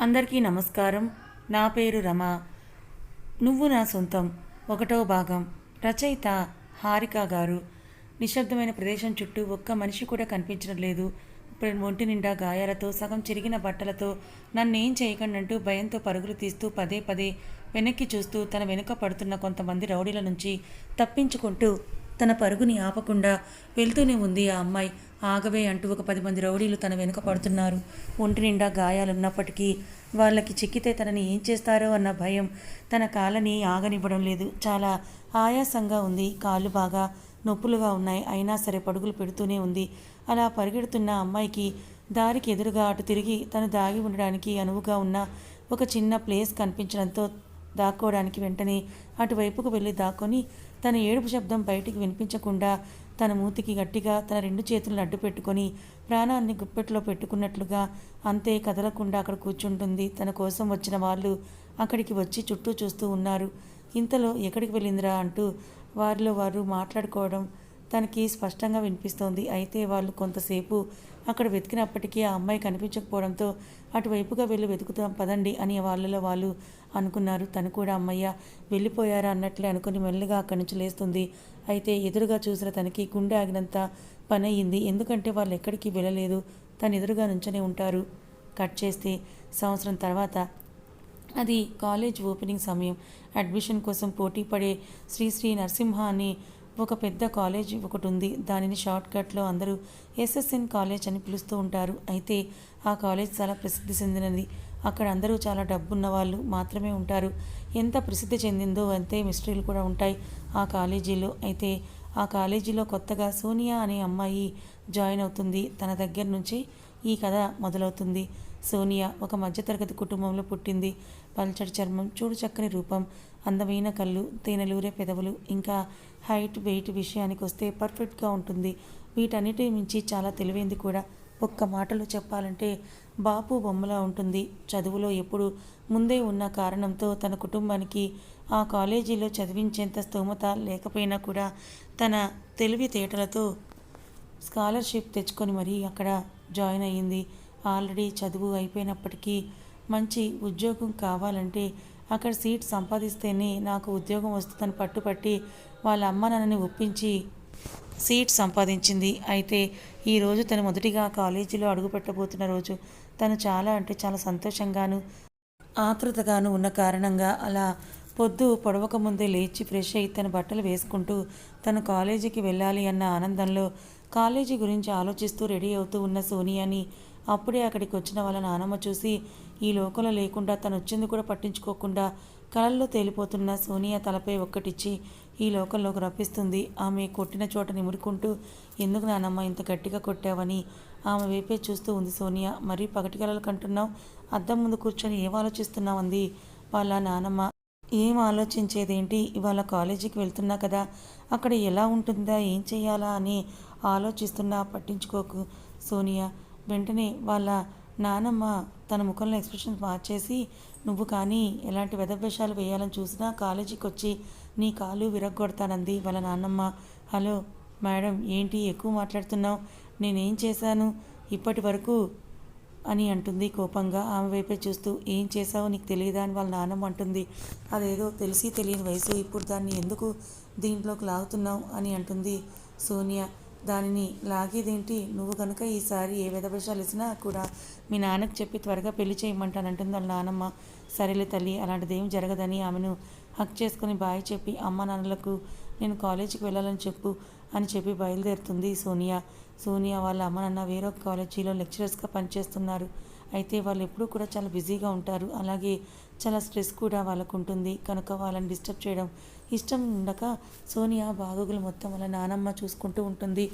అందరికీ నమస్కారం. నా పేరు రమ. నువ్వు నా సొంతం. ఒకటో భాగం. రచయిత హారిక గారు. నిశ్శబ్దమైన ప్రదేశం చుట్టూ ఒక్క మనిషి కూడా కనిపించడం లేదు. ఒంటి నిండా గాయాలతో సగం చిరిగిన బట్టలతో నన్నేం చేయకండంటూ భయంతో పరుగులు తీస్తూ పదే పదే వెనక్కి చూస్తూ తన వెనుక పడుతున్న కొంతమంది రౌడీల నుంచి తప్పించుకుంటూ తన పరుగుని ఆపకుండా వెళ్తూనే ఉంది ఆ అమ్మాయి. ఆగవే అంటూ ఒక పది మంది రౌడీలు తన వెనుక పడుతున్నారు. ఒంటి నిండా గాయాలున్నప్పటికీ వాళ్ళకి చిక్కితే తనని ఏం చేస్తారో అన్న భయం తన కాళ్ళని ఆగనివ్వడం లేదు. చాలా ఆయాసంగా ఉంది. కాళ్ళు బాగా నొప్పులుగా ఉన్నాయి. అయినా సరే పరుగులు పెడుతూనే ఉంది. అలా పరిగెడుతున్న అమ్మాయికి దారికి ఎదురుగా అటు తిరిగి తను దాగి ఉండడానికి అనువుగా ఉన్న ఒక చిన్న ప్లేస్ కనిపించడంతో దాక్కోవడానికి వెంటనే అటువైపుకు వెళ్ళి దాక్కొని తన ఏడుపు శబ్దం బయటికి వినిపించకుండా తన మూతికి గట్టిగా తన రెండు చేతులను అడ్డు పెట్టుకొని ప్రాణాన్ని గుప్పెట్లో పెట్టుకున్నట్లుగా అంతే కదలకుండా అక్కడ కూర్చుంటుంది. తన కోసం వచ్చిన వాళ్ళు అక్కడికి వచ్చి చుట్టూ చూస్తూ ఉన్నారు. ఇంతలో ఎక్కడికి వెళ్ళిందిరా? అంటూ వారిలో వారు మాట్లాడుకోవడం తనకి స్పష్టంగా వినిపిస్తోంది. అయితే వాళ్ళు కొంతసేపు అక్కడ వెతికినప్పటికీ ఆ అమ్మాయి కనిపించకపోవడంతో అటువైపుగా వెళ్ళి వెతుకుతాం పదండి అని వాళ్ళలో వాళ్ళు అనుకున్నారు. తను కూడా అమ్మయ్య వెళ్ళిపోయారా? అన్నట్లే అనుకుని మెల్లగా అక్కడి నుంచి లేస్తుంది. అయితే ఎదురుగా చూసిన తనకి గుండె ఆగినంత పని అయ్యింది ఎందుకంటే వాళ్ళు ఎక్కడికి వెళ్ళలేదు. తను ఎదురుగా నుంచనే ఉంటారు. కట్ చేస్తే సంవత్సరం తర్వాత అది కాలేజ్ ఓపెనింగ్ సమయం. అడ్మిషన్ కోసం పోటీ పడే శ్రీ శ్రీ నరసింహ అని ఒక పెద్ద కాలేజ్ ఒకటి ఉంది దానిని షార్ట్ కట్లో అందరూ ఎస్ఎస్ఎన్ కాలేజ్ అని పిలుస్తూ ఉంటారు. అయితే ఆ కాలేజ్ చాలా ప్రసిద్ధి చెందినది. అక్కడ అందరూ చాలా డబ్బున్న వాళ్ళు మాత్రమే ఉంటారు. ఎంత ప్రసిద్ధి చెందిందో అంతే మిస్టరీలు కూడా ఉంటాయి ఆ కాలేజీలో. అయితే ఆ కాలేజీలో కొత్తగా సోనియా అనే అమ్మాయి జాయిన్ అవుతుంది. తన దగ్గర నుంచి ఈ కథ మొదలవుతుంది. సోనియా ఒక మధ్యతరగతి కుటుంబంలో పుట్టింది. పల్చటి చర్మం చూడు చక్కని రూపం. అందమైన కళ్ళు తేనెలూరే పెదవులు ఇంకా హైట్ వెయిట్ విషయానికి వస్తే పర్ఫెక్ట్గా ఉంటుంది. వీటన్నిటి మించి చాలా తెలివైంది కూడా. ఒక్క మాటలో చెప్పాలంటే బాపు బొమ్మలా ఉంటుంది. చదువులో ఎప్పుడు ముందే ఉన్న కారణంతో తన కుటుంబానికి ఆ కాలేజీలో చదివించేంత స్తోమత లేకపోయినా కూడా తన తెలివితేటలతో స్కాలర్షిప్ తెచ్చుకొని మరీ అక్కడ జాయిన్ అయ్యింది. ఆల్రెడీ చదువు అయిపోయినప్పటికీ మంచి ఉద్యోగం కావాలంటే అక్కడ సీట్ సంపాదిస్తేనే నాకు ఉద్యోగం వస్తుందని పట్టుపట్టి వాళ్ళ అమ్మ నన్నని ఒప్పించి సీట్ సంపాదించింది. అయితే ఈరోజు తను మొదటిగా కాలేజీలో అడుగుపెట్టబోతున్న రోజు. తను చాలా అంటే చాలా సంతోషంగాను ఆతృతగాను ఉన్న కారణంగా అలా పొద్దు పొడవక ముందే లేచి ఫ్రెష్ అయి తన బట్టలు వేసుకుంటూ తను కాలేజీకి వెళ్ళాలి అన్న ఆనందంలో కాలేజీ గురించి ఆలోచిస్తూ రెడీ అవుతూ ఉన్న సోనియాని అప్పుడే అక్కడికి వచ్చిన వాళ్ళ నానమ్మ చూసి ఈ లోకంలో లేకుండా తను వచ్చింది కూడా పట్టించుకోకుండా కళల్లో తేలిపోతున్న సోనియా తలపై ఒక్కటిచ్చి ఈ లోకంలోకి రప్పిస్తుంది. ఆమె కొట్టిన చోట నిమురుకుంటూ ఎందుకు నానమ్మ ఇంత గట్టిగా కొట్టావని? ఆమె వైపే చూస్తూ ఉంది సోనియా. మరీ పగటి కలలు కంటున్నావు? అద్దం ముందు కూర్చొని ఏం ఆలోచిస్తున్నావు అంది? వాళ్ళ నానమ్మ ఏం ఆలోచించేదేంటి? ఇవాళ కాలేజీకి వెళ్తున్నా కదా అక్కడ ఎలా ఉంటుందా ఏం చేయాలా అని ఆలోచిస్తున్నా పట్టించుకోకు సోనియా. వెంటనే వాళ్ళ నానమ్మ తన ముఖంలో ఎక్స్ప్రెషన్ మార్చేసి నువ్వు కానీ ఎలాంటి వెధవేషాలు వేయాలని చూసినా కాలేజీకి వచ్చి నీ కాలు విరగ్గొడతానంది వాళ్ళ నాన్నమ్మ హలో మేడం ఏంటి ఎక్కువ మాట్లాడుతున్నావు? నేనేం చేశాను? ఇప్పటి వరకు అని అంటుంది కోపంగా ఆమె వైపే చూస్తూ ఏం చేసావో నీకు తెలియదా అని వాళ్ళ నాన్నమ్మ అంటుంది. అదేదో తెలిసి తెలియని వయసు ఇప్పుడు దాన్ని ఎందుకు దీంట్లోకి లాగుతున్నావు? అని అంటుంది సోనియా. దానిని లాగేదేంటి? నువ్వు కనుక ఈసారి ఏ విధవేషాలు ఇచ్చినా కూడా మీ నాన్నకు చెప్పి త్వరగా పెళ్ళి చేయమంటానంటుంది వాళ్ళ నాన్నమ్మ సరేలే తల్లి అలాంటిది జరగదని ఆమెను హక్ చేసుకుని బాయ్ చెప్పి అమ్మ నాన్నలకు నేను కాలేజీకి వెళ్ళాలని చెప్పు అని చెప్పి బయలుదేరుతుంది సోనియా. సోనియా వాళ్ళ అమ్మ నాన్న వేరొక కాలేజీలో లెక్చరర్స్గా పనిచేస్తున్నారు. అయితే వాళ్ళు ఎప్పుడూ కూడా చాలా బిజీగా ఉంటారు. అలాగే చాలా స్ట్రెస్ కూడా వాళ్ళకు ఉంటుంది. కనుక వాళ్ళని డిస్టర్బ్ చేయడం ఇష్టం ఉండక సోనియా బాగోగులు మొత్తం వాళ్ళ నానమ్మ చూసుకుంటూ ఉంటుంది.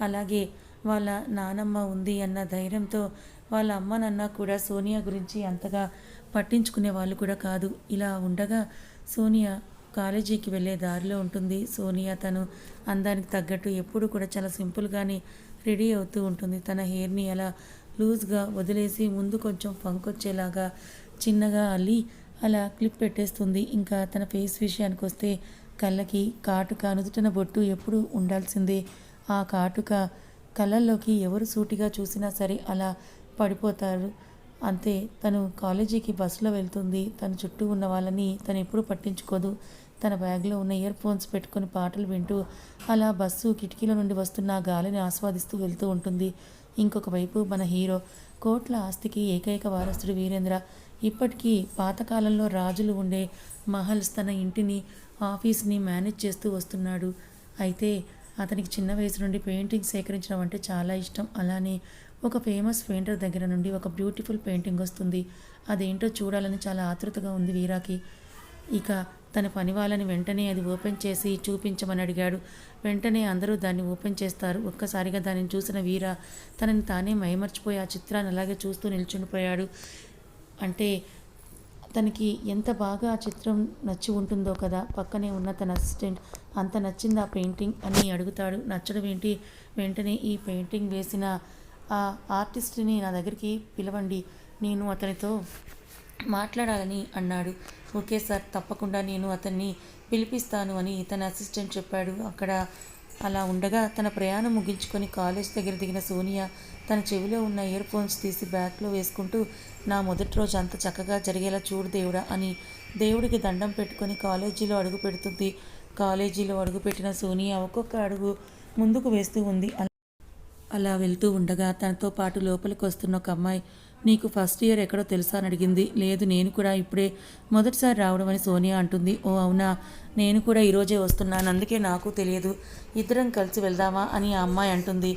అలాగే వాళ్ళ నానమ్మ ఉంది అన్న ధైర్యంతో వాళ్ళ అమ్మ నాన్న కూడా సోనియా గురించి అంతగా పట్టించుకునే వాళ్ళు కూడా కాదు. ఇలా ఉండగా సోనియా కాలేజీకి వెళ్ళే దారిలో ఉంటుంది. సోనియా తను అందానికి తగ్గట్టు ఎప్పుడు కూడా చాలా సింపుల్గానే రెడీ అవుతూ ఉంటుంది. తన హెయిర్ని అలా లూజ్గా వదిలేసి ముందు కొంచెం ఫంక్ వచ్చేలాగా చిన్నగా అల్లి అలా క్లిప్ పెట్టేస్తుంది. ఇంకా తన ఫేస్ విషయానికి వస్తే కళ్ళకి కాటుక నుదుటిన బొట్టు ఎప్పుడు ఉండాల్సిందే. ఆ కాటుక కళ్ళల్లోకి ఎవరు సూటిగా చూసినా సరే అలా పడిపోతారు. అంతే తను కాలేజీకి బస్సులో వెళ్తుంది. తన చుట్టూ ఉన్న వాళ్ళని తను ఎప్పుడు పట్టించుకోదు. తన బ్యాగ్లో ఉన్న ఇయర్ ఫోన్స్ పెట్టుకొని పాటలు వింటూ అలా బస్సు కిటికీలో నుండి వస్తున్న గాలిని ఆస్వాదిస్తూ వెళ్తూ ఉంటుంది. ఇంకొక వైపు మన హీరో కోట్ల ఆస్తికి ఏకైక వారసుడు వీరేంద్ర. ఇప్పటికీ పాతకాలంలో రాజులు ఉండే మహల్స్ తన ఇంటిని ఆఫీస్ని మేనేజ్ చేస్తూ వస్తున్నాడు. అయితే అతనికి చిన్న వయసు నుండి పెయింటింగ్ సేకరించడం అంటే చాలా ఇష్టం. అలానే ఒక ఫేమస్ పెయింటర్ దగ్గర నుండి ఒక బ్యూటిఫుల్ పెయింటింగ్ వస్తుంది. అదేంటో చూడాలని చాలా ఆతృతగా ఉంది వీరాకి. ఇక తన పని వాళ్ళని వెంటనే అది ఓపెన్ చేసి చూపించమని అడిగాడు. వెంటనే అందరూ దాన్ని ఓపెన్ చేస్తారు. ఒక్కసారిగా దానిని చూసిన వీర తనని తానే మైమర్చిపోయి ఆ చిత్రాన్ని అలాగే చూస్తూ నిల్చుండిపోయాడు. అంటే తనకి ఎంత బాగా ఆ చిత్రం నచ్చి ఉంటుందో కదా పక్కనే ఉన్న తన అసిస్టెంట్ అంత నచ్చింది ఆ పెయింటింగ్ అని అడుగుతాడు. నచ్చడం ఏంటి? వెంటనే ఈ పెయింటింగ్ వేసిన ఆ ఆర్టిస్ట్ని నా దగ్గరికి పిలవండి. నేను అతనితో మాట్లాడాలని అన్నాడు. ఓకే సార్ తప్పకుండా నేను అతన్ని పిలిపిస్తాను అని తన అసిస్టెంట్ చెప్పాడు. అక్కడ అలా ఉండగా తన ప్రయాణం ముగించుకొని కాలేజ్ దగ్గర దిగిన సోనియా తన చెవిలో ఉన్న ఇయర్ ఫోన్స్ తీసి బ్యాగ్లో వేసుకుంటూ నా మొదటి రోజు అంత చక్కగా జరిగేలా చూడు దేవుడా అని దేవుడికి దండం పెట్టుకొని కాలేజీలో అడుగు పెడుతుంది. కాలేజీలో అడుగుపెట్టిన సోనియా ఒక్కొక్క అడుగు ముందుకు వేస్తూ ఉంది. అలా వెళ్తూ ఉండగా తనతో పాటు లోపలికి వస్తున్న ఒక అమ్మాయి నీకు ఫస్ట్ ఇయర్ ఎక్కడో తెలుసా? అని అడిగింది. లేదు నేను కూడా ఇప్పుడే మొదటిసారి రావడం అని సోనియా అంటుంది. ఓ అవునా? నేను కూడా ఈరోజే వస్తున్నాను. అందుకే నాకు తెలియదు. ఇద్దరం కలిసి వెళ్దామా? అని ఆ అమ్మాయి అంటుంది.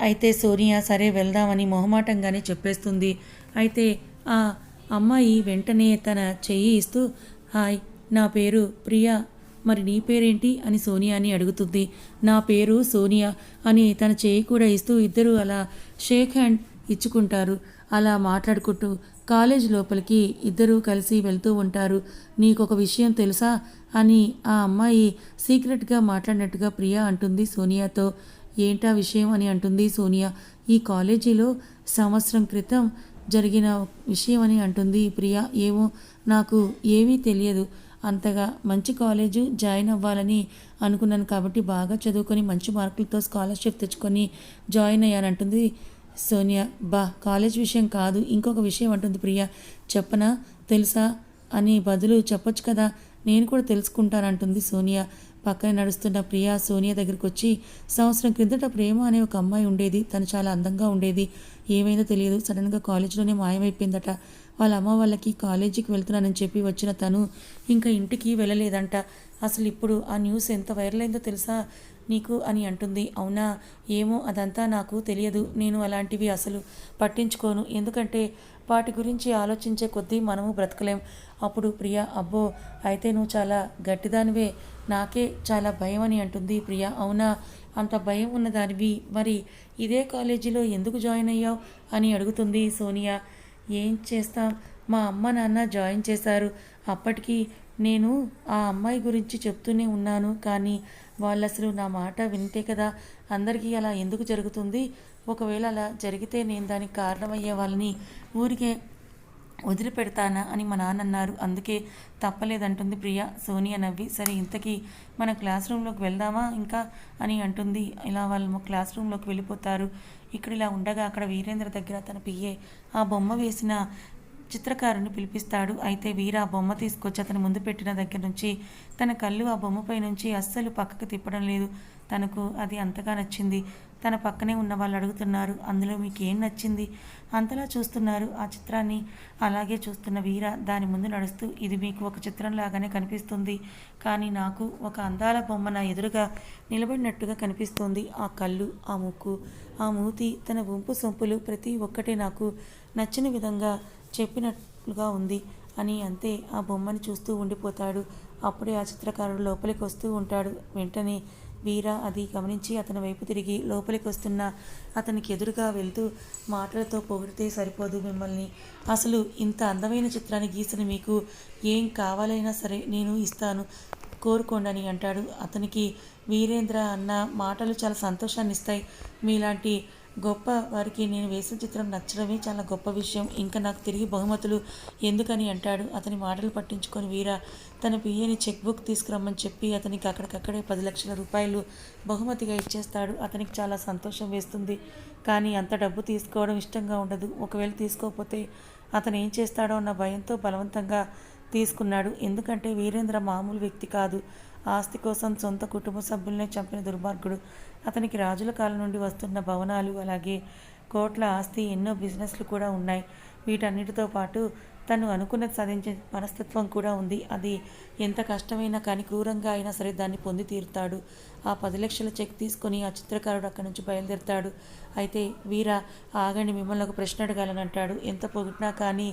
అయితే సోనియా సరే వెళ్దామని మొహమాటంగానే చెప్పేస్తుంది. అయితే ఆ అమ్మాయి వెంటనే తన చెయ్యి ఇస్తూ హాయ్ నా పేరు ప్రియా. మరి నీ పేరేంటి? అని సోనియాని అడుగుతుంది. నా పేరు సోనియా అని తన చేయి కూడా ఇస్తూ ఇద్దరు అలా షేక్ హ్యాండ్ ఇచ్చుకుంటారు. అలా మాట్లాడుకుంటూ కాలేజ్ లోపలికి ఇద్దరూ కలిసి వెళ్తూ ఉంటారు. నీకు ఒక విషయం తెలుసా? అని ఆ అమ్మాయి సీక్రెట్గా మాట్లాడినట్టుగా ప్రియా అంటుంది సోనియాతో. ఏంటా విషయం అని అంటుంది సోనియా. ఈ కాలేజీలో సంవత్సరం క్రితం జరిగిన విషయం అని అంటుంది ప్రియా. ఏమో నాకు ఏమీ తెలియదు. అంతగా మంచి కాలేజు జాయిన్ అవ్వాలని అనుకున్నాను కాబట్టి బాగా చదువుకొని మంచి మార్కులతో స్కాలర్షిప్ తెచ్చుకొని జాయిన్ అయ్యానంటుంది సోనియా. బా కాలేజ్ విషయం కాదు ఇంకొక విషయం అంటుంది ప్రియా. చెప్పనా తెలుసా అని బదులు చెప్పొచ్చు కదా నేను కూడా తెలుసుకుంటానంటుంది సోనియా. పక్కన నడుస్తున్న ప్రియా సోనియా దగ్గరికి వచ్చి సంవత్సరం క్రిందట ప్రేమ అనే ఒక అమ్మాయి ఉండేది. తను చాలా అందంగా ఉండేది. ఏమైందో తెలియదు. సడన్గా కాలేజీలోనే మాయమైపోయిందట. వాళ్ళ అమ్మ వాళ్ళకి కాలేజీకి వెళ్తున్నానని చెప్పి వచ్చిన తను ఇంకా ఇంటికి వెళ్ళలేదంట. అసలు ఇప్పుడు ఆ న్యూస్ ఎంత వైరల్ అయిందో తెలుసా నీకు? అని అంటుంది. అవునా? ఏమో? అదంతా నాకు తెలియదు. నేను అలాంటివి అసలు పట్టించుకోను. ఎందుకంటే వాటి గురించి ఆలోచించే కొద్దీ మనము బ్రతకలేం. అప్పుడు ప్రియా అబ్బో! అయితే నువ్వు చాలా గట్టిదానివే. నాకే చాలా భయం అని అంటుంది ప్రియా. అవునా? అంత భయం ఉన్న దానివి మరి ఇదే కాలేజీలో ఎందుకు జాయిన్ అయ్యావు అని అడుగుతుంది సోనియా. ఏం చేస్తాం? మా అమ్మ నాన్న జాయిన్ చేశారు. అప్పటికి నేను ఆ అమ్మాయి గురించి చెప్తూనే ఉన్నాను. కానీ వాళ్ళు అసలు నా మాట వింటే కదా అందరికీ అలా ఎందుకు జరుగుతుంది? ఒకవేళ అలా జరిగితే నేను దానికి కారణమయ్యే వాళ్ళని. ఊరికే వదిలిపెడతానా అని మా నాన్న అన్నారు. అందుకే తప్పలేదంటుంది ప్రియ. సోనియా నవ్వి సరే ఇంతకీ మన క్లాస్ రూమ్లోకి వెళ్దామా ఇంకా అని అంటుంది. ఇలా వాళ్ళు క్లాస్ రూమ్లోకి వెళ్ళిపోతారు. ఇక్కడ ఇలా ఉండగా అక్కడ వీరేంద్ర దగ్గర తన పియ్యే ఆ బొమ్మ వేసిన చిత్రకారుని పిలిపిస్తాడు. అయితే వీర ఆ బొమ్మ తీసుకొచ్చి అతను ముందు పెట్టిన దగ్గర నుంచి తన కళ్ళు ఆ బొమ్మపై నుంచి అస్సలు పక్కకు తిప్పడం లేదు. తనకు అది అంతగా నచ్చింది. తన పక్కనే ఉన్న వాళ్ళు అడుగుతున్నారు అందులో మీకు ఏం నచ్చింది? అంతలా చూస్తున్నారు. ఆ చిత్రాన్ని అలాగే చూస్తున్న వీర దాని ముందు నడుస్తూ ఇది మీకు ఒక చిత్రం లాగానే కనిపిస్తుంది కానీ నాకు ఒక అందాల బొమ్మ నా ఎదురుగా నిలబడినట్టుగా కనిపిస్తుంది. ఆ కళ్ళు ఆ ముక్కు ఆ మూతి తన వంపు సొంపులు ప్రతి ఒక్కటి నాకు నచ్చిన విధంగా చెప్పినట్లుగా ఉంది అని అంతే ఆ బొమ్మని చూస్తూ ఉండిపోతాడు. అప్పుడే ఆ చిత్రకారుడు లోపలికి వస్తూ ఉంటాడు. వెంటనే వీర అది గమనించి అతని వైపు తిరిగి లోపలికి వస్తున్న అతనికి ఎదురుగా వెళ్తూ మాటలతో పొగిడితే సరిపోదు మిమ్మల్ని. అసలు ఇంత అందమైన చిత్రాన్ని గీసిన మీకు ఏం కావాలైనా సరే నేను ఇస్తాను కోరుకోండి అంటాడు. అతనికి వీరేంద్ర అన్న మాటలు చాలా సంతోషాన్ని ఇస్తాయి మీలాంటి గొప్ప వారికి నేను వేసిన చిత్రం నచ్చడమే చాలా గొప్ప విషయం. ఇంకా నాకు తిరిగి బహుమతులు ఎందుకని అంటాడు. అతని మాటలు పట్టించుకొని వీర తన పిఏని చెక్ బుక్ తీసుకురమ్మని చెప్పి అతనికి అక్కడికక్కడే పది లక్షల రూపాయలు బహుమతిగా ఇచ్చేస్తాడు. అతనికి చాలా సంతోషం వేస్తుంది. కానీ అంత డబ్బు తీసుకోవడం ఇష్టంగా ఉండదు. ఒకవేళ తీసుకోకపోతే అతను ఏం చేస్తాడో అన్న భయంతో బలవంతంగా తీసుకున్నాడు. ఎందుకంటే వీరేంద్ర మామూలు వ్యక్తి కాదు. ఆస్తి కోసం సొంత కుటుంబ సభ్యులనే చంపిన దుర్మార్గుడు. అతనికి రాజుల కాలం నుండి వస్తున్న భవనాలు అలాగే కోట్ల ఆస్తి ఎన్నో బిజినెస్లు కూడా ఉన్నాయి. వీటన్నిటితో పాటు తను అనుకున్నది సాధించే మనస్తత్వం కూడా ఉంది. అది ఎంత కష్టమైనా కానీ క్రూరంగా అయినా సరే దాన్ని పొంది తీరుతాడు. ఆ పది లక్షల చెక్ తీసుకొని ఆ చిత్రకారుడు అక్కడి నుంచి బయలుదేరుతాడు. అయితే వీర ఆగండి మిమ్మల్ని ఒక ప్రశ్న అడగాలని అంటాడు. ఎంత పొగిటినా కానీ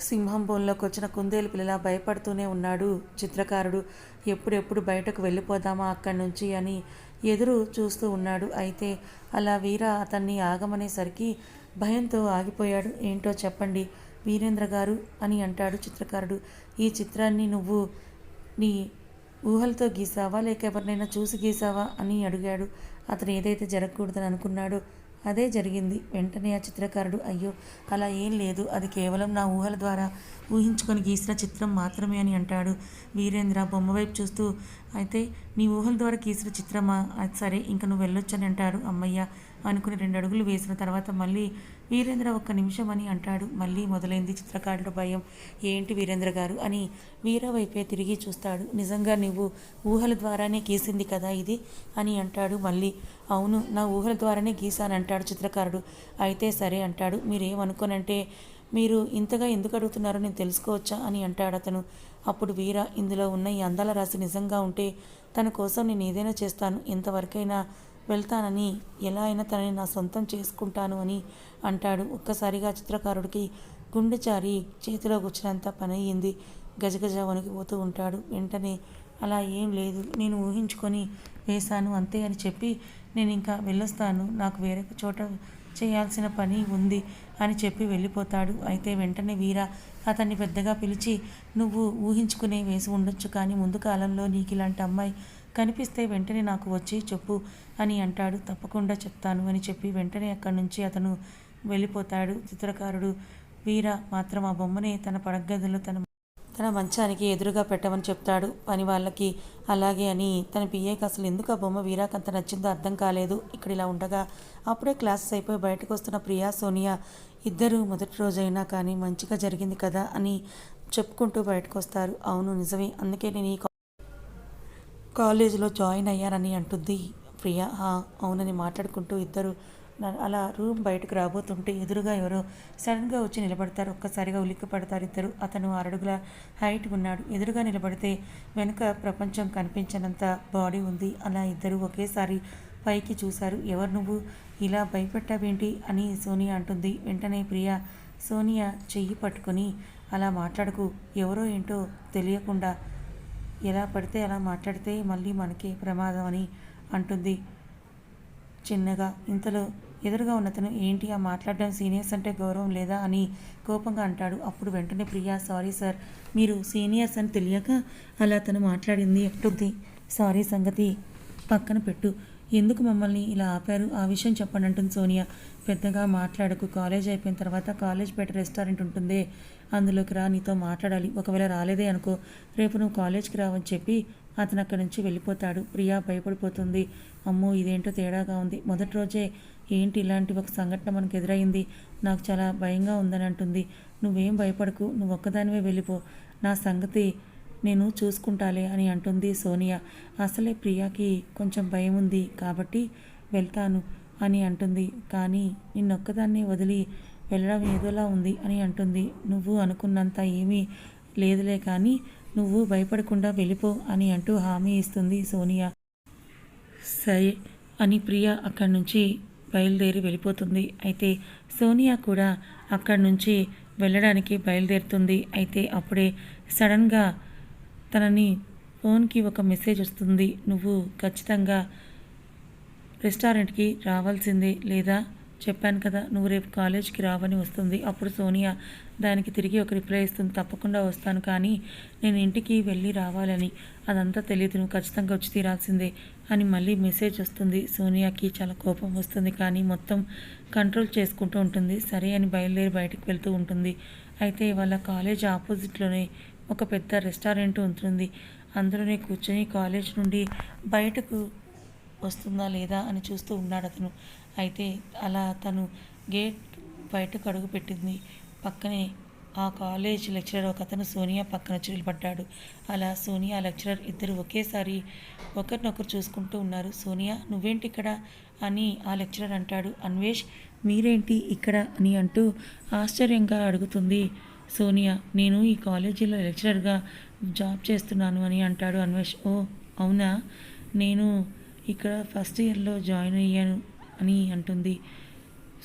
సింహం బోన్లోకి వచ్చిన కుందేలు పిల్లలా భయపడుతూనే ఉన్నాడు. చిత్రకారుడు ఎప్పుడెప్పుడు బయటకు వెళ్ళిపోదామా అక్కడి నుంచి? అని ఎదురు చూస్తూ ఉన్నాడు. అయితే అలా వీర అతన్ని ఆగమనేసరికి భయంతో ఆగిపోయాడు. ఏంటో చెప్పండి వీరేంద్ర గారు అని అంటాడు చిత్రకారుడు. ఈ చిత్రాన్ని నువ్వు నీ ఊహలతో గీసావా? లేక ఎవరినైనా చూసి గీసావా? అని అడిగాడు. అతను ఏదైతే జరగకూడదని అనుకున్నాడో అదే జరిగింది. వెంటనే ఆ చిత్రకారుడు అయ్యో అలా ఏం లేదు. అది కేవలం నా ఊహల ద్వారా ఊహించుకొని గీసిన చిత్రం మాత్రమే అని అంటాడు వీరేంద్ర బొమ్మ వైపు చూస్తూ. అయితే నీ ఊహల ద్వారా గీసిన చిత్రమా? అది సరే ఇంక నువ్వు వెళ్ళొచ్చని అంటాడు అమ్మయ్య. అనుకుని రెండు అడుగులు వేసిన తర్వాత మళ్ళీ వీరేంద్ర ఒక్క నిమిషం అని అంటాడు. మళ్ళీ మొదలైంది చిత్రకారుడు భయం. ఏంటి వీరేంద్ర గారు అని వీర వైపే తిరిగి చూస్తాడు. నిజంగా నువ్వు ఊహల ద్వారానే గీసింది కదా ఇది? అని అంటాడు మళ్ళీ. అవును నా ఊహల ద్వారానే గీశానంటాడు చిత్రకారుడు. అయితే సరే అంటాడు మీరేమనుకోనంటే మీరు ఇంతగా ఎందుకు అడుగుతున్నారో నేను తెలుసుకోవచ్చా అని అంటాడు అతను. అప్పుడు వీర ఇందులో ఉన్న ఈ అందాల రాశి నిజంగా ఉంటే తన కోసం నేను ఏదైనా చేస్తాను ఎంతవరకైనా వెళ్తానని ఎలా అయినా తనని నా సొంతం చేసుకుంటాను అని అంటాడు. ఒక్కసారిగా చిత్రకారుడికి గుండె చారి చేతిలో కూర్చున్నంత పని అయ్యింది గజగజ వణికిపోతూ ఉంటాడు. వెంటనే అలా ఏం లేదు నేను ఊహించుకొని వేశాను అంతే అని చెప్పి నేను ఇంకా వెళ్ళొస్తాను. నాకు వేరే చోట చేయాల్సిన పని ఉంది అని చెప్పి వెళ్ళిపోతాడు. అయితే వెంటనే వీర అతన్ని పెద్దగా పిలిచి నువ్వు ఊహించుకునే వేసి ఉండొచ్చు కానీ ముందు కాలంలో నీకు ఇలాంటి అమ్మాయి కనిపిస్తే వెంటనే నాకు వచ్చి చెప్పు అని అంటాడు. తప్పకుండా చెప్తాను అని చెప్పి వెంటనే అక్కడి నుంచి అతను వెళ్ళిపోతాడు. చిత్రకారుడు వీర మాత్రం ఆ బొమ్మని తన పడగదిలో తన తన మంచానికి ఎదురుగా పెట్టమని చెప్తాడు. పని వాళ్ళకి అలాగే అని. తన పిఏకి అసలు ఎందుకు ఆ బొమ్మ వీరాకంత అంత నచ్చిందో అర్థం కాలేదు. ఇక్కడ ఇలా ఉండగా అప్పుడే క్లాసెస్ అయిపోయి బయటకు వస్తున్న ప్రియా సోనియా ఇద్దరు మొదటి రోజైనా కానీ మంచిగా జరిగింది కదా అని చెప్పుకుంటూ బయటకు వస్తారు. అవును నిజమే. అందుకే నేను ఈ కాలేజీలో జాయిన్ అయ్యానని అంటుంది ప్రియా. అవునని మాట్లాడుకుంటూ ఇద్దరు అలా రూమ్ బయటకు రాబోతుంటే ఎదురుగా ఎవరో సడన్గా వచ్చి నిలబడతారు. ఒక్కసారిగా ఉలిక్కి పడతారు ఇద్దరు. అతను అరడుగుల హైట్ ఉన్నాడు. ఎదురుగా నిలబడితే వెనుక ప్రపంచం కనిపించనంత బాడీ ఉంది. అలా ఇద్దరు ఒకేసారి పైకి చూశారు. ఎవరు నువ్వు? ఇలా భయపెట్టావేంటి? అని సోనియా అంటుంది. వెంటనే ప్రియా సోనియా చెయ్యి పట్టుకొని అలా మాట్లాడకు. ఎవరో ఏంటో తెలియకుండా ఎలా పడితే అలా మాట్లాడితే మళ్ళీ మనకే ప్రమాదం అని అంటుంది చిన్నగా. ఇంతలో ఎదురుగా ఉన్నతను ఏంటి ఆ మాట్లాడడం సీనియర్స్ అంటే గౌరవం లేదా? అని కోపంగా అంటాడు. అప్పుడు వెంటనే ప్రియా సారీ సార్ మీరు సీనియర్స్ అని తెలియక అలా తను మాట్లాడింది ఎట్టుద్ది సారీ సంగతి పక్కన పెట్టు. ఎందుకు మమ్మల్ని ఇలా ఆపారు? ఆ విషయం చెప్పండి అంటుంది సోనియా. పెద్దగా మాట్లాడకు. కాలేజ్ అయిపోయిన తర్వాత కాలేజ్ పేట రెస్టారెంట్ ఉంటుందే. అందులోకి రా నీతో మాట్లాడాలి. ఒకవేళ రాలేదే అనుకో రేపు నువ్వు కాలేజ్కి రావని చెప్పి అతను అక్కడి నుంచి వెళ్ళిపోతాడు. ప్రియా భయపడిపోతుంది. అమ్మో ఇదేంటో తేడాగా ఉంది. మొదటి రోజే ఏంటి ఇలాంటి ఒక సంఘటన మనకు ఎదురైంది? నాకు చాలా భయంగా ఉందని అంటుంది. నువ్వేం భయపడకు నువ్వు ఒక్కదానివే వెళ్ళిపో. నా సంగతి నేను చూసుకుంటాలే అని అంటుంది సోనియా. అసలే ప్రియాకి కొంచెం భయం ఉంది కాబట్టి వెళ్తాను అని అంటుంది. కానీ నిన్నొక్కదాన్ని వదిలి వెళ్ళడం ఏదోలా ఉంది అని అంటుంది. నువ్వు అనుకున్నంత ఏమీ లేదులే కానీ నువ్వు భయపడకుండా వెళ్ళిపో అని అంటూ హామీ ఇస్తుంది సోనియా. సరే అని ప్రియ అక్కడి నుంచి బయలుదేరి వెళ్ళిపోతుంది. అయితే సోనియా కూడా అక్కడి నుంచి వెళ్ళడానికి బయలుదేరుతుంది. అయితే అప్పుడే సడన్గా తనని ఫోన్కి ఒక మెసేజ్ వస్తుంది. నువ్వు ఖచ్చితంగా రెస్టారెంట్కి రావాల్సిందే లేదా? చెప్పాను కదా నువ్వు రేపు కాలేజ్కి రావని వస్తుంది. అప్పుడు సోనియా దానికి తిరిగి ఒక రిప్లై ఇస్తుంది. తప్పకుండా వస్తాను కానీ నేను ఇంటికి వెళ్ళి రావాలని. అదంతా తెలియదు నువ్వు ఖచ్చితంగా వచ్చి తీరాల్సిందే. అని మళ్ళీ మెసేజ్ వస్తుంది. సోనియాకి చాలా కోపం వస్తుంది. కానీ మొత్తం కంట్రోల్ చేసుకుంటూ ఉంటుంది. సరే అని బయలుదేరి బయటకు వెళ్తూ ఉంటుంది. అయితే వాళ్ళ కాలేజ్ ఆపోజిట్లోనే ఒక పెద్ద రెస్టారెంట్ ఉంటుంది. అందులోనే కూర్చొని కాలేజ్ నుండి బయటకు వస్తుందా లేదా అని చూస్తూ ఉన్నాడు అతను. అయితే అలా తను గేట్ బయటకు అడుగు పెట్టింది. పక్కనే ఆ కాలేజ్ లెక్చరర్ ఒక అతను సోనియా పక్కన వచ్చి అలా సోనియా లెక్చరర్ ఇద్దరు ఒకేసారి ఒకరినొకరు చూసుకుంటూ ఉన్నారు. సోనియా నువ్వేంటి ఇక్కడ? అని ఆ లెక్చరర్ అంటాడు. అన్వేష్ మీరేంటి ఇక్కడ? అని అంటూ ఆశ్చర్యంగా అడుగుతుంది సోనియా. నేను ఈ కాలేజీలో లెక్చరర్గా జాబ్ చేస్తున్నాను అని అంటాడు అన్వేష్. ఓ అవునా? నేను ఇక్కడ ఫస్ట్ ఇయర్లో జాయిన్ అయ్యాను అని అంటుంది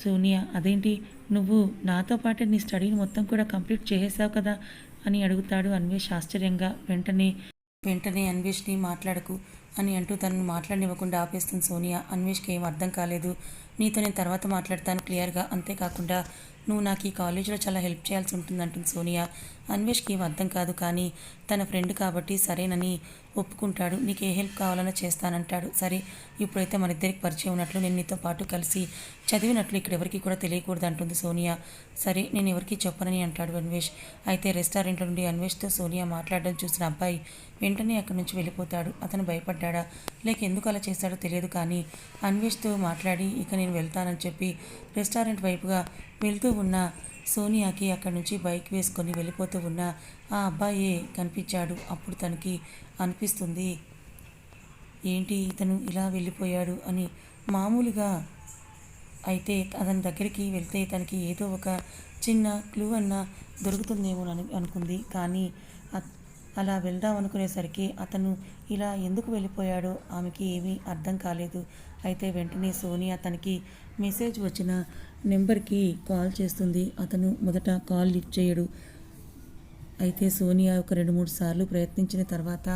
సోనియా. అదేంటి? నువ్వు నాతో పాటు నీ స్టడీని మొత్తం కూడా కంప్లీట్ చేసేసావు కదా అని అడుగుతాడు అన్వేష్ ఆశ్చర్యంగా. వెంటనే వెంటనే అన్వేష్ని మాట్లాడకు అని అంటూ తనను మాట్లాడనివ్వకుండా ఆపేస్తుంది సోనియా. అన్వేష్కి ఏం అర్థం కాలేదు. నీతో నేను తర్వాత మాట్లాడతాను క్లియర్గా. అంతేకాకుండా నువ్వు నాకు ఈ కాలేజీలో చాలా హెల్ప్ చేయాల్సి ఉంటుంది అంటుంది సోనియా. అన్వేష్కి ఏం అర్థం కాదు కానీ తన ఫ్రెండ్ కాబట్టి సరేనని ఒప్పుకుంటాడు. నీకు ఏ హెల్ప్ కావాలన్నా చేస్తానంటాడు. సరే ఇప్పుడైతే మన ఇద్దరికి పరిచయం ఉన్నట్లు నేను నీతో పాటు కలిసి చదివినట్లు ఇక్కడ ఎవరికి కూడా తెలియకూడదు అంటుంది సోనియా. సరే నేను ఎవరికి చెప్పనని అంటాడు అన్వేష్. అయితే రెస్టారెంట్లో నుండి అన్వేష్తో సోనియా మాట్లాడడం చూసిన అబ్బాయి వెంటనే అక్కడి నుంచి వెళ్ళిపోతాడు. అతను భయపడ్డాడా? లేక ఎందుకు అలా చేశాడో తెలియదు కానీ అన్వేష్తో మాట్లాడి ఇక నేను వెళ్తానని చెప్పి రెస్టారెంట్ వైపుగా వెళ్తూ ఉన్న సోనియాకి అక్కడి నుంచి బైక్ వేసుకొని వెళ్ళిపోతూ ఉన్న ఆ అబ్బాయే కనిపించాడు. అప్పుడు తనకి అనిపిస్తుంది ఏంటి ఇతను ఇలా వెళ్ళిపోయాడు? అని మామూలుగా అయితే అతని దగ్గరికి వెళ్తే తనకి ఏదో ఒక చిన్న క్లూ అన్న దొరుకుతుందేమో అని అనుకుంది. కానీ అలా వెళ్దాం అనుకునేసరికి అతను ఇలా ఎందుకు వెళ్ళిపోయాడో ఆమెకి ఏమీ అర్థం కాలేదు. అయితే వెంటనే సోనియా అతనికి మెసేజ్ వచ్చిన నెంబర్కి కాల్ చేస్తుంది. అతను మొదట కాల్ లిఫ్ట్ చేయడు. అయితే సోనియా ఒక రెండు మూడు సార్లు ప్రయత్నించిన తర్వాత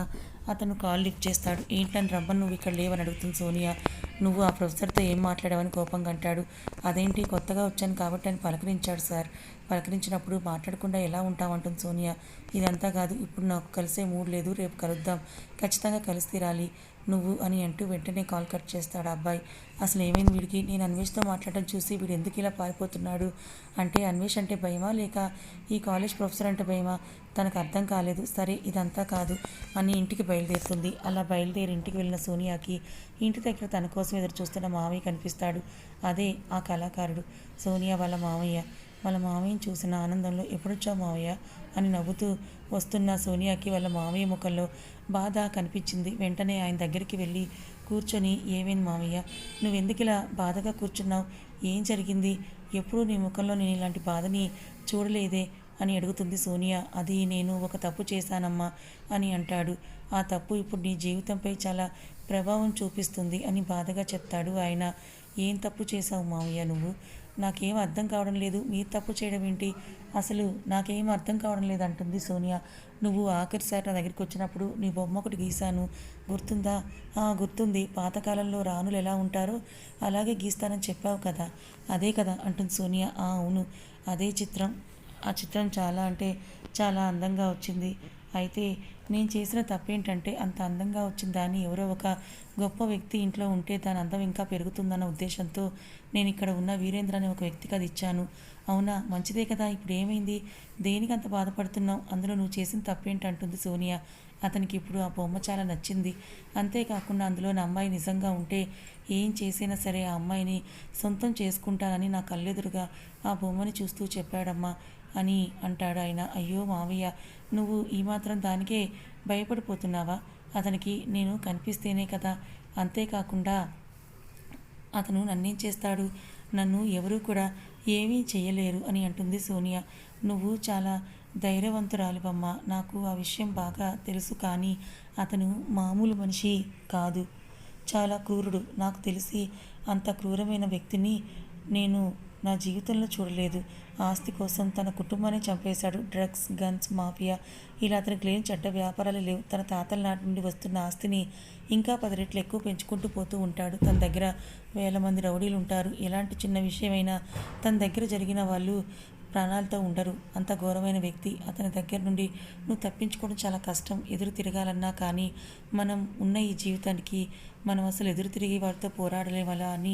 అతను కాల్ లిఫ్ట్ చేస్తాడు. ఏంటని రమ్మని నువ్వు ఇక్కడ లేవని అడుగుతుంది సోనియా. నువ్వు ఆ ప్రొఫెసర్తో ఏం మాట్లాడావని కోపంగా అంటాడు. అదేంటి కొత్తగా వచ్చాను కాబట్టి అని పలకరించాడు సార్. పలకరించినప్పుడు మాట్లాడకుండా ఎలా ఉంటామంటుంది సోనియా. ఇదంతా కాదు ఇప్పుడు నాకు కలిసే మూడ్ లేదు రేపు కలుద్దాం. ఖచ్చితంగా కలిసి తీరాలి. నువ్వు అని అంటూ వెంటనే కాల్ కట్ చేస్తాడు ఆ అబ్బాయి. అసలు ఏమైంది వీడికి? నేను అన్వేష్తో మాట్లాడటం చూసి వీడు ఎందుకు ఇలా పారిపోతున్నాడు? అంటే అన్వేష్ అంటే భయమా లేక ఈ కాలేజ్ ప్రొఫెసర్ అంటే భయమా? తనకు అర్థం కాలేదు. సరే ఇదంతా కాదు. అని ఇంటికి బయలుదేరుతుంది. అలా బయలుదేరి ఇంటికి వెళ్ళిన సోనియాకి ఇంటి దగ్గర తన కోసం ఎదురు చూస్తున్న మామయ్య కనిపిస్తాడు. అదే ఆ కళాకారుడు. సోనియా వాళ్ళ మామయ్య వాళ్ళ మామయ్యని చూసిన ఆనందంలో ఎప్పుడొచ్చావు మావయ్య? అని నవ్వుతూ వస్తున్న సోనియాకి వాళ్ళ మామయ్య ముఖంలో బాధ కనిపించింది. వెంటనే ఆయన దగ్గరికి వెళ్ళి కూర్చొని ఏమైంది మామయ్య నువ్వెందుకు ఇలా బాధగా కూర్చున్నావు? ఏం జరిగింది? ఎప్పుడూ నీ ముఖంలో నేను ఇలాంటి బాధని చూడలేదే? అని అడుగుతుంది సోనియా. అది నేను ఒక తప్పు చేశానమ్మా అని అంటాడు. ఆ తప్పు ఇప్పుడు నీ జీవితంపై చాలా ప్రభావం చూపిస్తుంది అని బాధగా చెప్తాడు ఆయన. ఏం తప్పు చేశావు మావయ్య నువ్వు? నాకేం అర్థం కావడం లేదు. మీరు తప్పు చేయడం ఏంటి? అసలు నాకేం అర్థం కావడం లేదు అంటుంది సోనియా. నువ్వు ఆఖరిసారి నా దగ్గరికి వచ్చినప్పుడు నీ బొమ్మ ఒకటి గీశాను. గుర్తుందా? "ఆ, గుర్తుంది. పాతకాలంలో రాణులు ఎలా ఉంటారో అలాగే గీస్తానని చెప్పావు కదా. అదే కదా అంటుంది సోనియా. "ఆ, అవును. అదే చిత్రం. ఆ చిత్రం చాలా అంటే చాలా అందంగా వచ్చింది. అయితే నేను చేసిన తప్పేంటంటే అంత అందంగా వచ్చిన దాన్ని ఎవరో ఒక గొప్ప వ్యక్తి ఇంట్లో ఉంటే దాని అందం ఇంకా పెరుగుతుందన్న ఉద్దేశంతో నేను ఇక్కడ ఉన్న వీరేంద్ర అనే ఒక వ్యక్తికి అది ఇచ్చాను. అవునా? మంచిదే కదా? ఇప్పుడు ఏమైంది? దేనికి అంత బాధపడుతున్నావు? అందులో నువ్వు చేసిన తప్పేంటంటుంది సోనియా. అతనికి ఇప్పుడు ఆ బొమ్మ చాలా నచ్చింది. అంతేకాకుండా అందులో నా అమ్మాయి నిజంగా ఉంటే ఏం చేసినా సరే ఆ అమ్మాయిని సొంతం చేసుకుంటానని నా కళ్ళెదురుగా ఆ బొమ్మని చూస్తూ చెప్పాడమ్మా అని అంటాడు ఆయన. అయ్యో మావయ్య నువ్వు ఈ మాత్రం దానికే భయపడిపోతున్నావా? అతనికి నేను కనిపిస్తేనే కదా. అంతేకాకుండా అతను నన్నేం చేస్తాడు? నన్ను ఎవరూ కూడా ఏమీ చేయలేరు అని అంటుంది సోనియా. నువ్వు చాలా ధైర్యవంతురాలివమ్మ. నాకు ఆ విషయం బాగా తెలుసు కానీ అతను మామూలు మనిషి కాదు. చాలా క్రూరుడు. నాకు తెలిసి అంత క్రూరమైన వ్యక్తిని నేను నా జీవితంలో చూడలేదు. ఆస్తి కోసం తన కుటుంబాన్ని చంపేశాడు. డ్రగ్స్ గన్స్ మాఫియా ఇలా అతనికి లేని చెడ్డ వ్యాపారాలు లేవు. తన తాతల నాటి నుండి వస్తున్న ఆస్తిని ఇంకా పది రెట్లు ఎక్కువ పెంచుకుంటూ పోతూ ఉంటాడు. తన దగ్గర వేల మంది రౌడీలు ఉంటారు. ఎలాంటి చిన్న విషయమైనా తన దగ్గర జరిగిన వాళ్ళు ప్రాణాలతో ఉండరు. అంత ఘోరమైన వ్యక్తి అతని దగ్గర నుండి నువ్వు తప్పించుకోవడం చాలా కష్టం. ఎదురు తిరగాలన్నా కానీ మనం ఉన్న ఈ జీవితానికి మనం అసలు ఎదురు తిరిగి వాడితో పోరాడలేమలా అని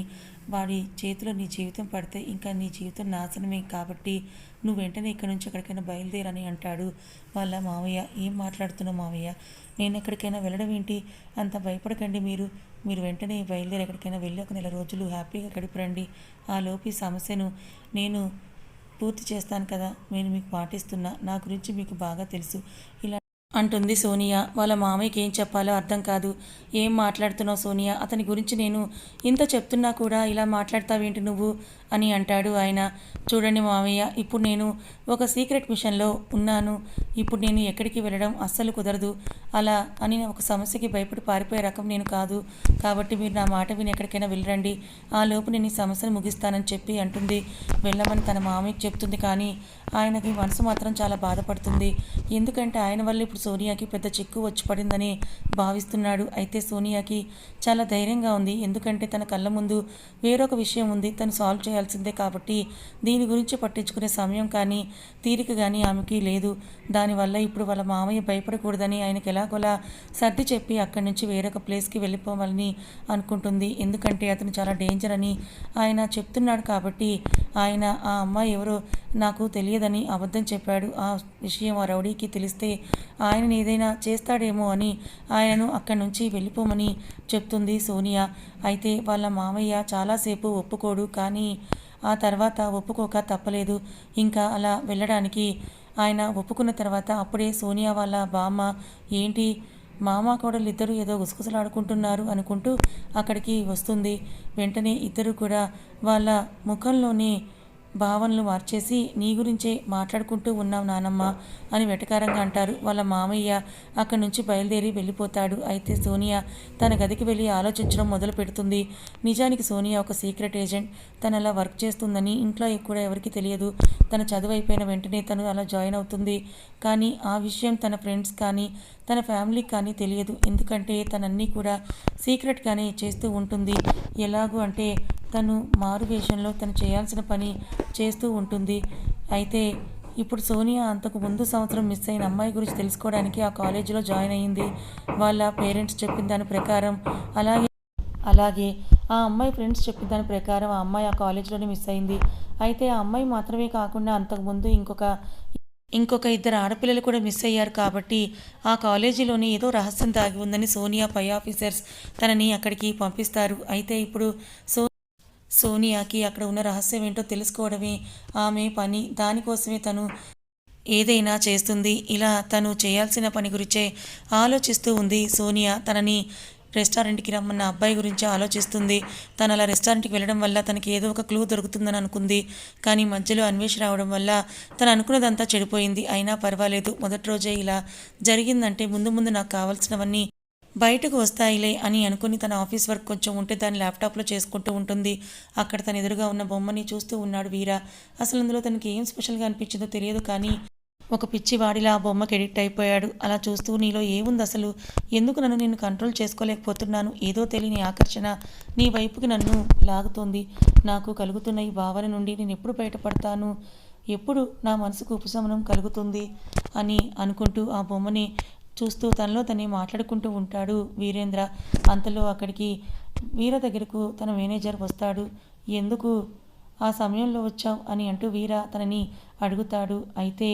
వాడి చేతిలో నీ జీవితం పడితే ఇంకా నీ జీవితం నాశనమే కాబట్టి నువ్వు వెంటనే ఇక్కడి నుంచి ఎక్కడికైనా బయలుదేరని అంటాడు వాళ్ళ మావయ్య ఏం మాట్లాడుతున్నావు మావయ్య నేను ఎక్కడికైనా వెళ్ళడం ఏంటి? అంత భయపడకండి మీరు. మీరు వెంటనే బయలుదేరి ఎక్కడికైనా వెళ్ళి ఒక నెల రోజులు హ్యాపీగా గడిపరండి. ఆ లోపు ఈ సమస్యను నేను పూర్తి చేస్తాను కదా నేను మీకు పాటిస్తున్నా నా గురించి మీకు బాగా తెలుసు. ఇలా అంటుంది సోనియా. వాళ్ళ మామయ్యకి ఏం చెప్పాలో అర్థం కాదు. ఏం మాట్లాడుతున్నావు సోనియా? అతని గురించి నేను ఇంత చెప్తున్నా కూడా ఇలా మాట్లాడతావేంటి నువ్వు? అని అంటాడు ఆయన. చూడండి మామయ్య ఇప్పుడు నేను ఒక సీక్రెట్ మిషన్లో ఉన్నాను. ఇప్పుడు నేను ఎక్కడికి వెళ్ళడం అస్సలు కుదరదు. అలా అని ఒక సమస్యకి భయపడి పారిపోయే రకం నేను కాదు. కాబట్టి మీరు నా మాట విని ఎక్కడికైనా వెళ్ళరండి. ఆ లోపు నేను ఈ సమస్యను ముగిస్తానని చెప్పి అంటుంది. వెళ్ళమని తన మామయ్యకి చెప్తుంది కానీ ఆయనకి మనసు మాత్రం చాలా బాధపడుతుంది. ఎందుకంటే ఆయన వల్ల ఇప్పుడు సోనియాకి పెద్ద చిక్కు వచ్చి పడిందని భావిస్తున్నాడు. అయితే సోనియాకి చాలా ధైర్యంగా ఉంది. ఎందుకంటే తన కళ్ళ ముందు వేరొక విషయం ఉంది. తను సాల్వ్ చేయాలి చేయాల్సిందే కాబట్టి దీని గురించి పట్టించుకునే సమయం కానీ తీరిక కానీ ఆమెకి లేదు. దానివల్ల ఇప్పుడు వాళ్ళ మామయ్య భయపడకూడదని ఆయనకి ఎలాగోలా సర్ది చెప్పి అక్కడి నుంచి వేరొక ప్లేస్కి వెళ్ళిపోవాలని అనుకుంటుంది. ఎందుకంటే అతను చాలా డేంజర్ అని ఆయన చెప్తున్నాడు కాబట్టి ఆయన ఆ అమ్మాయి ఎవరో నాకు తెలియదని అబద్ధం చెప్పాడు. ఆ విషయం ఆ రౌడీకి తెలిస్తే ఆయనని ఏదైనా చేస్తాడేమో అని ఆయనను అక్కడి నుంచి వెళ్ళిపోమని చెప్తుంది సోనియా. అయితే వాళ్ళ మామయ్య చాలాసేపు ఒప్పుకోడు కానీ ఆ తర్వాత ఒప్పుకోక తప్పలేదు. ఇంకా అలా వెళ్ళడానికి ఆయన ఒప్పుకున్న తర్వాత అప్పుడే సోనియా వాళ్ళ బామ్మ ఏంటి? మామ కోడలు ఇద్దరు ఏదో గుసగుసలాడుకుంటున్నారు అనుకుంటూ అక్కడికి వస్తుంది. వెంటనే ఇద్దరు కూడా వాళ్ళ ముఖంలోని భావనలు మార్చేసి నీ గురించే మాట్లాడుకుంటూ ఉన్నాం నానమ్మ అని వెటకారంగా అంటారు. వాళ్ళ మామయ్య అక్కడి నుంచి బయలుదేరి వెళ్ళిపోతాడు. అయితే సోనియా తన గదికి వెళ్ళి ఆలోచించడం మొదలు పెడుతుంది. నిజానికి సోనియా ఒక సీక్రెట్ ఏజెంట్. తను అలా వర్క్ చేస్తుందని ఇంట్లో కూడా ఎవరికి తెలియదు. తన చదువు అయిపోయిన వెంటనే తను అలా జాయిన్ అవుతుంది. కానీ ఆ విషయం తన ఫ్రెండ్స్ కానీ తన ఫ్యామిలీకి కానీ తెలియదు. ఎందుకంటే తనన్నీ కూడా సీక్రెట్గానే చేస్తూ ఉంటుంది. ఎలాగూ అంటే తను మారు వేషంలో తను చేయాల్సిన పని చేస్తూ ఉంటుంది. అయితే ఇప్పుడు సోనియా అంతకు ముందు సంవత్సరం మిస్ అయిన అమ్మాయి గురించి తెలుసుకోవడానికి ఆ కాలేజీలో జాయిన్ అయ్యింది. వాళ్ళ పేరెంట్స్ చెప్పిన దాని ప్రకారం అలాగే అలాగే ఆ అమ్మాయి ఫ్రెండ్స్ చెప్పిన దాని ప్రకారం ఆ అమ్మాయి ఆ కాలేజీలోనే మిస్ అయింది. అయితే ఆ అమ్మాయి మాత్రమే కాకుండా అంతకుముందు ఇంకొక ఇంకొక ఇద్దరు ఆడపిల్లలు కూడా మిస్ అయ్యారు కాబట్టి ఆ కాలేజీలోని ఏదో రహస్యం దాగి ఉందని సోనియా పై ఆఫీసర్స్ తనని అక్కడికి పంపిస్తారు. అయితే ఇప్పుడు సో సోనియాకి అక్కడ ఉన్న రహస్యం ఏంటో తెలుసుకోవడమే ఆమె పని. దానికోసమే తను ఏదైనా చేస్తుంది. ఇలా తను చేయాల్సిన పని గురించే ఆలోచిస్తూ ఉంది సోనియా. తనని రెస్టారెంట్కి రమ్మన్న అబ్బాయి గురించి ఆలోచిస్తుంది. తను అలా రెస్టారెంట్కి వెళ్ళడం వల్ల తనకి ఏదో ఒక క్లూ దొరుకుతుందని అనుకుంది. కానీ మధ్యలో అన్వేష్ రావడం వల్ల తను అనుకున్నదంతా చెడిపోయింది. అయినా పర్వాలేదు. మొదటి రోజే ఇలా జరిగిందంటే ముందు ముందు నాకు కావాల్సినవన్నీ బయటకు వస్తాయిలే అని అనుకుని తన ఆఫీస్ వర్క్ కొంచెం ఉంటే దాన్ని ల్యాప్టాప్లో చేసుకుంటూ ఉంటుంది. అక్కడ తన ఎదురుగా ఉన్న బొమ్మని చూస్తూ ఉన్నాడు వీరా. అసలు అందులో తనకి ఏం స్పెషల్గా అనిపించిందో తెలియదు కానీ ఒక పిచ్చివాడిలా ఆ బొమ్మకి ఎడిక్ట్ అయిపోయాడు. అలా చూస్తూ నీలో ఏముంది అసలు? ఎందుకు నన్ను నేను కంట్రోల్ చేసుకోలేకపోతున్నాను? ఏదో తెలియని ఆకర్షణ నీ వైపుకి నన్ను లాగుతోంది. నాకు కలుగుతున్న ఈ భావన నుండి నేను ఎప్పుడు బయటపడతాను? ఎప్పుడు నా మనసుకు ఉపశమనం కలుగుతుంది? అని అనుకుంటూ ఆ బొమ్మని చూస్తూ తనలో తనే మాట్లాడుకుంటూ ఉంటాడు వీరేంద్ర. అంతలో అక్కడికి వీర దగ్గరకు తన మేనేజర్ వస్తాడు. ఎందుకు? ఆ సమయంలో వచ్చావు అని అంటూ వీర తనని అడుగుతాడు. అయితే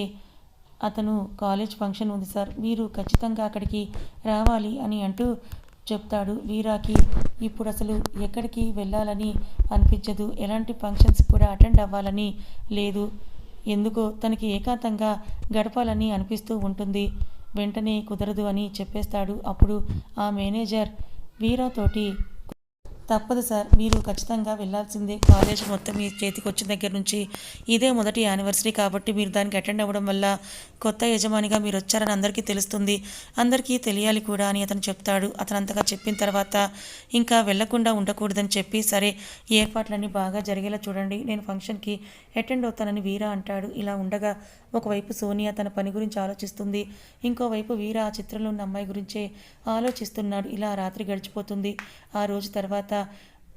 అతను కాలేజ్ ఫంక్షన్ ఉంది సార్ మీరు ఖచ్చితంగా అక్కడికి రావాలి అని అంటూ చెప్తాడు వీరాకి. ఇప్పుడు అసలు ఎక్కడికి వెళ్ళాలని అనిపించదు. ఎలాంటి ఫంక్షన్స్ కూడా అటెండ్ అవ్వాలని లేదు. ఎందుకో తనకి ఏకాంతంగా గడపాలని అనిపిస్తూ ఉంటుంది. వెంటనే కుదరదు అని చెప్పేస్తాడు. అప్పుడు ఆ మేనేజర్ వీరాతోటి తప్పదు సార్. మీరు ఖచ్చితంగా వెళ్ళాల్సిందే. కాలేజ్ మొత్తం మీ చేతికి వచ్చిన దగ్గర నుంచి ఇదే మొదటి యానివర్సరీ కాబట్టి మీరు దానికి అటెండ్ అవ్వడం వల్ల కొత్త యజమానిగా మీరు వచ్చారని అందరికీ తెలుస్తుంది. అందరికీ తెలియాలి కూడా అని అతను చెప్తాడు. అతను అంతగా చెప్పిన తర్వాత ఇంకా వెళ్ళకుండా ఉండకూడదని చెప్పి సరే ఏర్పాట్లన్నీ బాగా జరిగేలా చూడండి. నేను ఫంక్షన్కి అటెండ్ అవుతానని వీరా అంటాడు. ఇలా ఉండగా ఒకవైపు సోనియా తన పని గురించి ఆలోచిస్తుంది. ఇంకోవైపు వీరా ఆ చిత్రంలో ఉన్న అమ్మాయి గురించే ఆలోచిస్తున్నాడు. ఇలా రాత్రి గడిచిపోతుంది. ఆ రోజు తర్వాత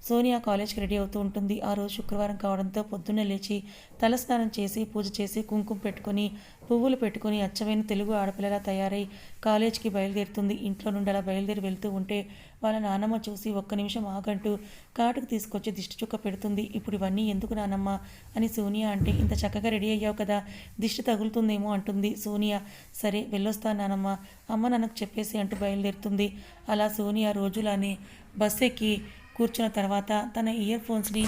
సోనియా కాలేజ్కి రెడీ అవుతూ ఉంటుంది. ఆ రోజు శుక్రవారం కావడంతో పొద్దున్నే లేచి తలస్నానం చేసి పూజ చేసి కుంకుమ పెట్టుకొని పువ్వులు పెట్టుకొని అచ్చమైన తెలుగు ఆడపిల్లలా తయారై కాలేజ్కి బయలుదేరుతుంది. ఇంట్లో నుండి అలా బయలుదేరి వెళ్తూ ఉంటే వాళ్ళ నానమ్మ చూసి ఒక్క నిమిషం ఆగంటూ కాటుకు తీసుకొచ్చి దిష్టి చుక్క పెడుతుంది. ఇప్పుడు ఇవన్నీ ఎందుకు నానమ్మ అని సోనియా అంటే ఇంత చక్కగా రెడీ అయ్యావు కదా దిష్టి తగులుతుందేమో అంటుంది సోనియా. సరే వెళ్ళొస్తా నానమ్మ అమ్మ నాన్నకు చెప్పేసి అంటూ బయలుదేరుతుంది. అలా సోనియా రోజులానే బస్ ఎక్కి కూర్చున్న తర్వాత తన ఇయర్ ఫోన్స్ని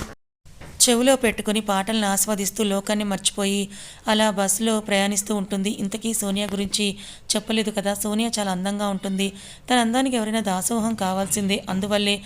చెవిలో పెట్టుకుని పాటలను ఆస్వాదిస్తూ లోకాన్ని మర్చిపోయి అలా బస్సులో ప్రయాణిస్తూ ఉంటుంది. ఇంతకీ సోనియా గురించి చెప్పలేదు కదా? సోనియా చాలా అందంగా ఉంటుంది. తన అందానికి ఎవరైనా దాసోహం కావాల్సిందే. అందువల్లే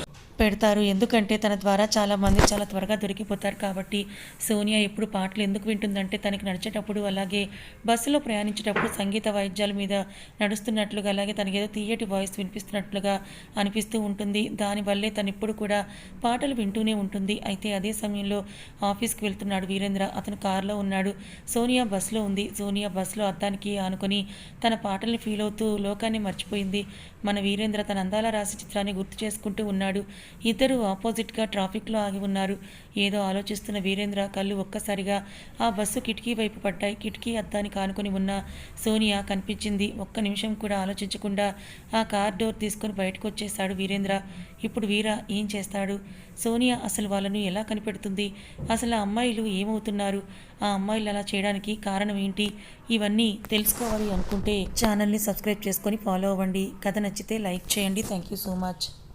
పెడతారు. ఎందుకంటే తన ద్వారా చాలా మంది చాలా త్వరగా దొరికిపోతారు కాబట్టి సోనియా ఎప్పుడు పాటలు ఎందుకు వింటుందంటే తనకి నడిచేటప్పుడు అలాగే బస్సులో ప్రయాణించేటప్పుడు సంగీత వాయిద్యాల మీద నడుస్తున్నట్లుగా అలాగే తనకేదో తీయటి వాయిస్ వినిపిస్తున్నట్లుగా అనిపిస్తూ ఉంటుంది. దానివల్లే తను ఇప్పుడు కూడా పాటలు వింటూనే ఉంటుంది. అయితే అదే సమయంలో ఆఫీస్కి వెళ్తున్నాడు వీరేంద్ర. అతను కారులో ఉన్నాడు. సోనియా బస్సులో ఉంది. సోనియా బస్సులో అద్దానికి ఆనుకొని తన పాటల్ని ఫీల్ అవుతూ లోకాన్ని మర్చిపోయింది. మన వీరేంద్ర తన అందాల రాసి చిత్రాన్ని గుర్తు చేసుకుంటూ ఉన్నాడు. ఇద్దరు ఆపోజిట్గా ట్రాఫిక్లో ఆగి ఉన్నారు. ఏదో ఆలోచిస్తున్న వీరేంద్ర కళ్ళు ఒక్కసారిగా ఆ బస్సు కిటికీ వైపు పడ్డాయి. కిటికీ అద్దానికి ఆనుకొని ఉన్న సోనియా కనిపించింది. ఒక్క నిమిషం కూడా ఆలోచించకుండా ఆ కార్ డోర్ తీసుకొని బయటకు వచ్చేశాడు వీరేంద్ర. ఇప్పుడు వీర ఏం చేస్తాడు? సోనియా అసలు వాళ్ళను ఎలా కనిపెడుతుంది? అసలు ఆ అమ్మాయిలు ఏమవుతున్నారు? ఆ అమ్మాయిలు అలా చేయడానికి కారణం ఏంటి? ఇవన్నీ తెలుసుకోవాలి అనుకుంటే ఛానల్ని సబ్స్క్రైబ్ చేసుకొని ఫాలో అవ్వండి. కథ నచ్చితే లైక్ చేయండి. Thank you so much.